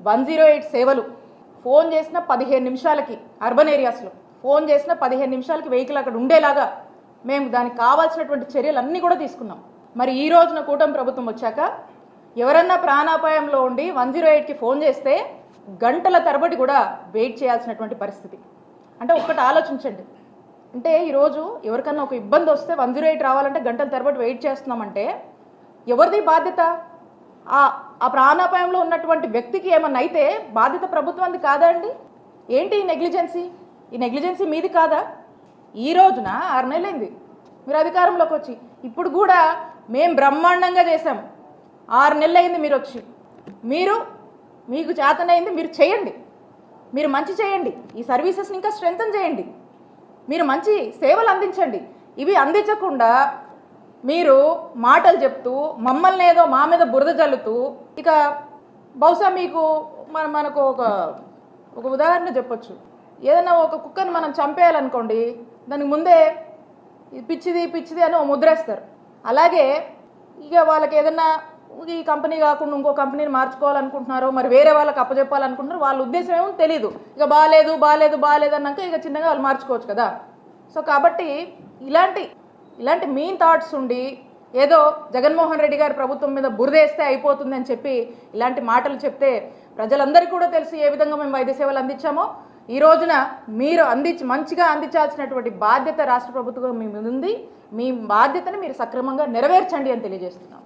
One zero eight సేవలు. Phone చేసిన పదిహేను నిమిషాలకి అర్బన్ ఏరియాస్లో. ఫోన్ చేసిన పదిహేను నిమిషాలకి వెహికల్ అక్కడ ఉండేలాగా మేము దానికి కావాల్సినటువంటి చర్యలు అన్నీ కూడా తీసుకున్నాం. మరి ఈ రోజున కూటమి ప్రభుత్వం వచ్చాక ఎవరన్నా ప్రాణాపాయంలో ఉండి వన్ జీరో ఎయిట్కి ఫోన్ చేస్తే గంటల తరబడి కూడా వెయిట్ చేయాల్సినటువంటి పరిస్థితి. అంటే ఒక్కటి ఆలోచించండి. అంటే ఈరోజు ఎవరికన్నా ఒక ఇబ్బంది వస్తే వన్ జీరో ఎయిట్ రావాలంటే గంటల తరబడి వెయిట్ చేస్తున్నామంటే ఎవరిది బాధ్యత? ఆ ఆ ప్రాణాపాయంలో ఉన్నటువంటి వ్యక్తికి ఏమన్నా అయితే బాధ్యత ప్రభుత్వానికి కాదా అండి? ఏంటి ఈ నెగ్లిజెన్సీ? ఈ నెగ్లిజెన్సీ మీది కాదా? ఈ రోజున ఆరు నెలలైంది. మీరు అధికారంలోకి వచ్చి ఇప్పుడు కూడా మేం బ్రహ్మాండంగా చేశాం. ఆరు నెలలైంది మీరు వచ్చి. మీరు మీకు చేతనైంది మీరు చేయండి. మీరు మంచి చేయండి. ఈ సర్వీసెస్ని ఇంకా స్ట్రెంగ్తన్ చేయండి. మీరు మంచి సేవలు అందించండి. ఇవి అందించకుండా మీరు మాటలు చెప్తూ మమ్మల్ని ఏదో మా మీద బురద జల్లుతూ ఇక బహుశా మీకు మన మనకు ఒక ఒక ఉదాహరణ చెప్పొచ్చు. ఏదైనా ఒక కుక్కని మనం చంపేయాలనుకోండి దానికి ముందే ఇది పిచ్చిది పిచ్చిది అని ముద్రేస్తారు అలాగే ఇక వాళ్ళకి ఏదైనా ఈ కంపెనీ కాకుండా ఇంకో కంపెనీని మార్చుకోవాలనుకుంటున్నారో మరి వేరే వాళ్ళకి అప్పచెప్పాలనుకుంటున్నారు వాళ్ళ ఉద్దేశం ఏమో తెలియదు ఇక బాగాలేదు బాగాలేదు బాగాలేదు అన్నాక ఇక చిన్నగా వాళ్ళు మార్చుకోవచ్చు కదా. సో కాబట్టి ఇలాంటి ఇలాంటి మీన్ థాట్స్ ఉండి ఏదో జగన్మోహన్ రెడ్డి గారి ప్రభుత్వం మీద బురదేస్తే అయిపోతుందని చెప్పి ఇలాంటి మాటలు చెప్తే ప్రజలందరికీ కూడా తెలుసు ఏ విధంగా మేము వైద్య సేవలు అందించామో. ఈ రోజున మీరు అందించి మంచిగా అందించాల్సినటువంటి బాధ్యత రాష్ట్ర ప్రభుత్వం మీ ఉంది. మీ బాధ్యతని మీరు సక్రమంగా నెరవేర్చండి అని తెలియజేస్తున్నాం.